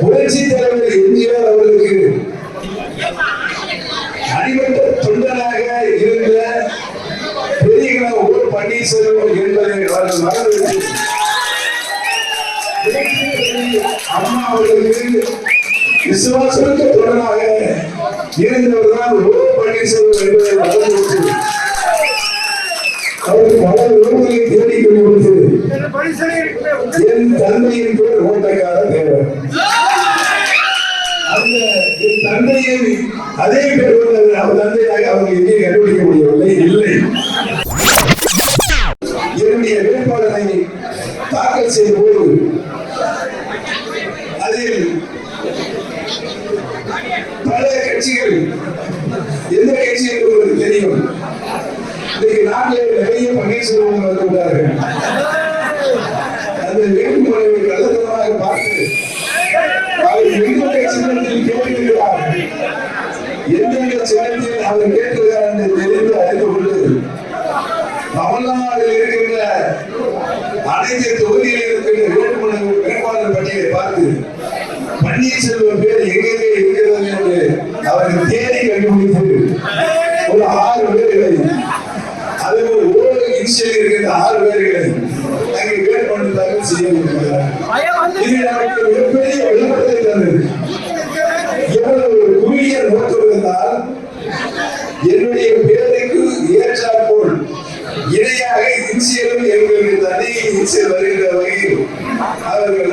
புரட்சி தலைவர் எம்ஜிஆர் அவர்களுக்கு அடிமட்ட தொண்டனாக இருந்த பெரிய ஓ பன்னீர்செல்வம் என்பதை அவர்கள் மறந்து அம்மா அவர்களுக்கு விசுவாசமிக்க தொண்டனாக இருந்தவர் தான் ஓ பன்னீர்செல்வம் என்பதை மறந்து அவருக்கு பல உறவுகளை தேடிக் கொண்டு என் தந்தையின் பேர் ஓட்டக்கார தேவர். தந்தையை அதே பேர் அவர் தந்தையாக அவங்க எங்கேயும் கண்டுபிடிக்க முடியவில்லை. இல்லை. என்னுடைய வேட்பாளரை தாக்கல் செய்த போது அதில் பல கட்சிகள் எந்த கட்சி என்று உங்களுக்கு தெரியும்? இன்றைக்கு நாட்டில் நிறைய பன்னீர்செல்வம் வந்துள்ளார்கள் அந்த வேட்புமனுவை கள்ளத்தனமாக பார்த்து அவர் கேட்டிருக்கிறார் என்று தெரிந்து அறிந்து கொண்டு தமிழ்நாட்டில் இருக்கின்ற அனைத்து தொகுதியில் இருக்கின்ற வேட்புமனு வேட்பாளர் பட்டியலை பார்த்து பன்னீர்செல்வம் பேர் எங்கெங்கே இருக்கிறது என்று அவர்கள் தேடி கண்டுபிடித்து ஒரு ஆறு பேர்களை அது ஒரு இன்சியல் இருக்கின்ற ஆறு பேர்களை அங்கே வேட்புமனு தாக்கல் செய்ய இருக்கிறார் இது நமக்கு மிகப்பெரிய விளக்கத்தை தந்தது. எவ்வளவு குறுகிய நோக்கம் தனி இன்சியல் வருகின்ற வகையில் அவர்கள்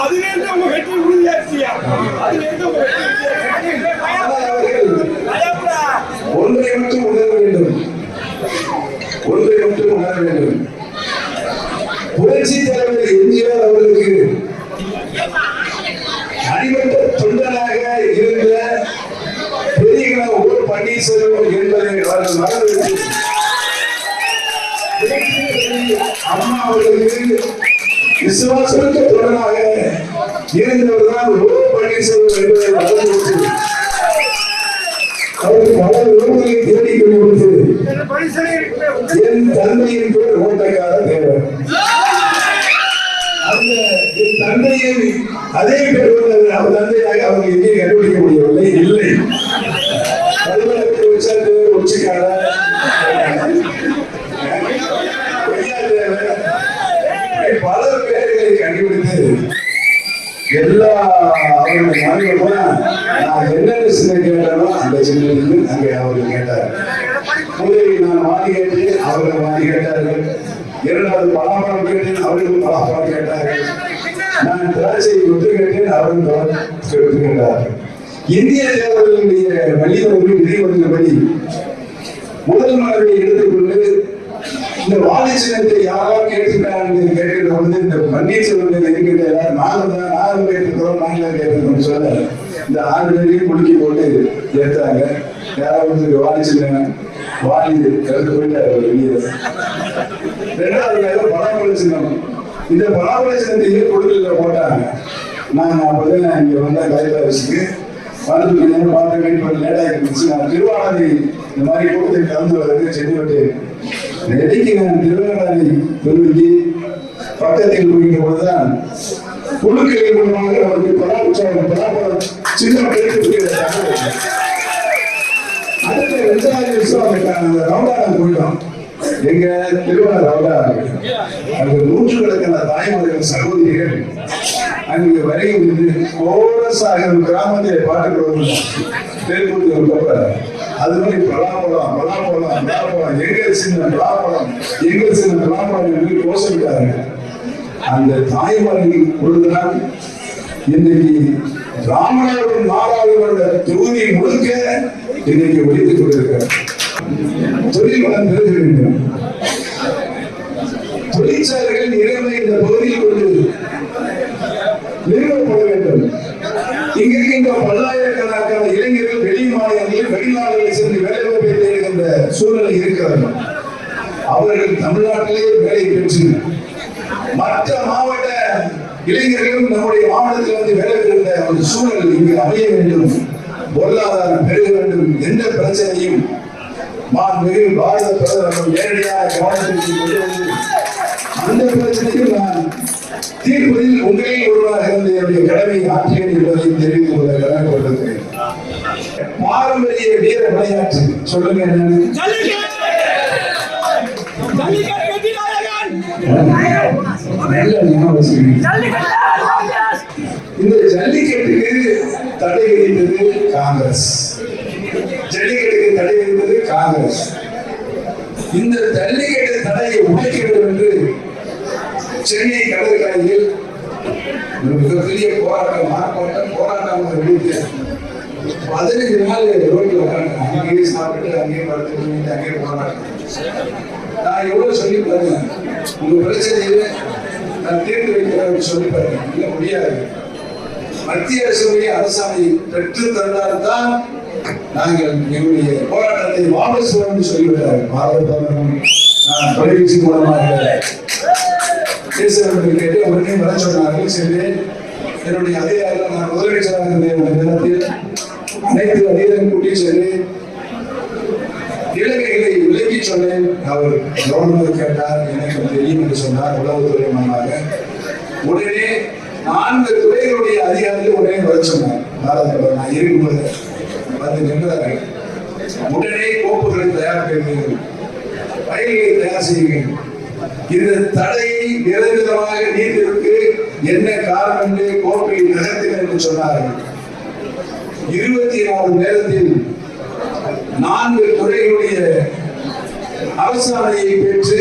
அதிலிருந்து வெற்றி உறுதியாச்சுயா. அதிலிருந்து வெற்றி. ஒன்றை மட்டும் உணர வேண்டும். ஒன்றை மட்டும் உணர வேண்டும். புரட்சி தலைவர் எம்ஜிஆர் அவர்களுக்கு அடிமட்ட என்பதை அவர்கள் மறந்துவிட்டு அம்மா அவர்களுக்கு விசுவாசமிக்க தொண்டனாக இருந்தவர் தான் ஓ பன்னீர்செல்வம் என்பதை மறந்துவிட்டு அவருக்கு பல உறவுகளை தேடிக் கொண்டு கொடுத்து என் தந்தையின் பேர் ஓட்டக்கார தேவர். அந்த என் தந்தையை அதே பேர் அவர் தந்தையாக அவங்க எங்கேயும் கண்டுபிடிக்க முடியவில்லை. இல்லை. அலுவலகத்தை உச்சாட்டு உச்சிக்கார பல பேர்களை கண்டுபிடித்து எல்லா நான் என்னென்ன சின்ன கேட்டாலும் அந்த சின்னத்தில் அங்கே அவர்கள் கேட்டார் முதலில் நான் வாதி கேட்டேன் அவர்கள் வாதி கேட்டார்கள். இரண்டாவது பலாப்பழம் கேட்டேன் அவர்கள் பலாப்பழம் கேட்டார்கள். நான் திராட்சை கொத்து கேட்டேன் அவர்கள் கேட்டார்கள். இந்திய தேர்தலுடைய வழிவகுப்பு விதிமுறைப்படி முதல் மனதை எடுத்துக்கொண்டு இந்த வாதி சின்னத்தை யாராவது கேட்டுட்டாங்க கேட்கிற பொழுது இந்த பன்னீர்செல்வம் இருக்கின்ற எல்லாரும் நாங்கள் தான் நாங்கள் கேட்டுக்கிறோம் நாங்களே கேட்டிருக்கோம் சொல்ல இந்த ஆறு பேரையும் குலுக்கி போட்டு எடுத்தாங்க யாராவது வாதி சின்னம் வாதி கலந்து போயிட்டாரு வெளியே. ரெண்டாவது வேலை பலாப்பழ சின்னம். இந்த பராமரி சின்னத்தையே கொடுக்கல போட்டாங்க. நான் அப்பதான் இங்க வந்த கைலாசிக்கு வந்து கொஞ்ச நேரம் பார்த்து வெயிட் பண்ணி லேட் ஆகிருந்துச்சு நான் இந்த மாதிரி கூட்டத்தில் கலந்து வரது சென்று விட்டேன் நெடுக்கி நான் திருவாரூரை தொழுகி பக்கத்தில் போகின்ற பொழுதுதான் குழுக்களின் மூலமாக சின்ன கிடைத்து அடுத்த ரெண்டாவது விஷயம் அந்த அந்த ரவுண்டான எங்க திருமண ரவுண்டா அங்க நூற்றுக்கணக்கான தாய்மார்கள் சகோதரிகள். அங்க வரை வந்து கோரசாக கிராமத்திலே பாட்டு தெருக்கூத்து அது மாதிரி பலாப்பழம் பலாப்பழம் பலாப்பழம். எங்க சின்ன பலாப்பழம் எங்க சின்ன பலாப்பழம் என்று கோஷமிட்டாங்க அந்த தாய்மார்கள் பொழுதுதான் இன்னைக்கு ராமநாதபுரம் நாடாளுமன்ற தொகுதி முழுக்க இன்னைக்கு ஒழித்துக் கொண்டிருக்கிறார் தொழில் வளம் பெருக தொழிற்சாலைகள் நிறைய இந்த பகுதியில் கொண்டு நிறுவப்பட வேண்டும். இங்கிருக்கின்ற பல்லாயிரக்கணக்கான இளைஞர்கள் வெளி மாநிலங்களில் வெளிநாடுகளில் சென்று வேலை வாய்ப்பை தேடுகின்ற சூழ்நிலை இருக்கிறது. அவர்கள் தமிழ்நாட்டிலேயே வேலை பெற்று மற்ற மாவட்ட இளைஞர்களும் நம்முடைய மாவட்டத்தில் வந்து வேலை பெறுகின்ற ஒரு சூழல் இங்கு அமைய வேண்டும். பொருளாதாரம் பெருக வேண்டும். எந்த பிரச்சனையும் மாண்புமிகு பாரத பிரதமர் நேரடியாக கவனத்திற்கு கொண்டு வந்து அந்த பிரச்சனையில் நான் தீர்ப்பதில் உங்களில் ஒருவராக இருந்த என்னுடைய கடமை ஆற்றியேன் என்பதை தெரிவித்துக் கொள்ள கடமைப்பட்டிருக்கிறேன். பாரம்பரிய வீர விளையாட்டு. சொல்லுங்க. இந்த ஜல்லிக்கட்டுக்கு தடை விதித்தது காங்கிரஸ். ஜல்லிக்கட்டுக்கு தடை விதித்தது காங்கிரஸ். இந்த ஜல்லிக்கட்டு தடையை உடைக்க வேண்டும் என்று சென்னை கடற்கரையில் மிகப்பெரிய போராட்டம் ஆர்ப்பாட்டம் போராட்டம் வெளியிட்டு பதினஞ்சு நாள் ரோட்டில் உட்காந்து அங்கேயே சாப்பிட்டு அங்கேயே படுத்து அங்கேயே போராட்டம். நான் எவ்வளவு சொல்லி பாருங்க. உங்க பிரச்சனையில நான் தீர்த்து வைக்கிறேன் சொல்லி பாருங்க. இல்ல முடியாது. மத்திய அரசுடைய அரசாணை பெற்று தந்தால்தான் நாங்கள் எங்களுடைய போராட்டத்தை வாபஸ் என்று சொல்லிவிட்டார் பாரத பிரதமர் தொலைபேசி மூலமாக பேசுகிறவர்கள் கேட்டு உடனே வர சொன்னார்கள். சென்று என்னுடைய அதிகாரிகள் நான் முதலமைச்சராக இருந்தேன் நேரத்தில் அனைத்து அதிகாரிகள் கூட்டி சென்று இலங்கைகளை விலக்கி சொன்னேன். அவர் கவர்னர் கேட்டார் எனக்கு தெரியும் என்று சொன்னார். உளவுத்துறை மன்னாக உடனே நான்கு துறைகளுடைய அதிகாரிகள் உடனே வர சொன்னார். பாரத பிரதமர் நான் இருக்கும்போது வந்து நின்றார்கள். உடனே கோப்புகளை தயார் செய்யுங்கள் பயிர்களை தயார் செய்யுங்கள் இந்த தடையை நிரந்தரமாக நீட்டிற்கு என்ன காரணம் என்று கோப்பையை நகர்த்தினர் என்று சொன்னார்கள். இருபத்தி நாலு நேரத்தில் நான்கு துறைகளுடைய அரசாணையை பெற்று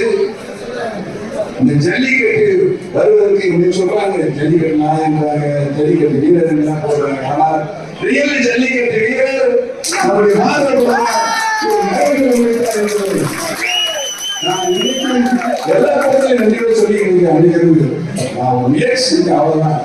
இந்த ஜல்லிக்கட்டு வருவதற்கு இங்க சொல்றாங்க. ஜல்லிக்கட்டு நாயன்றாங்க ஜல்லிக்கட்டு வீரர் எல்லாம் போடுறாங்க. ஆனால் ரியல் ஜல்லிக்கட்டு வீரர் நம்முடைய பாரத எல்லா இடத்துலையும் நன்றியோடு சொல்லி இங்க அணிகிறது நான் முயற்சி அவ்வளவுதான்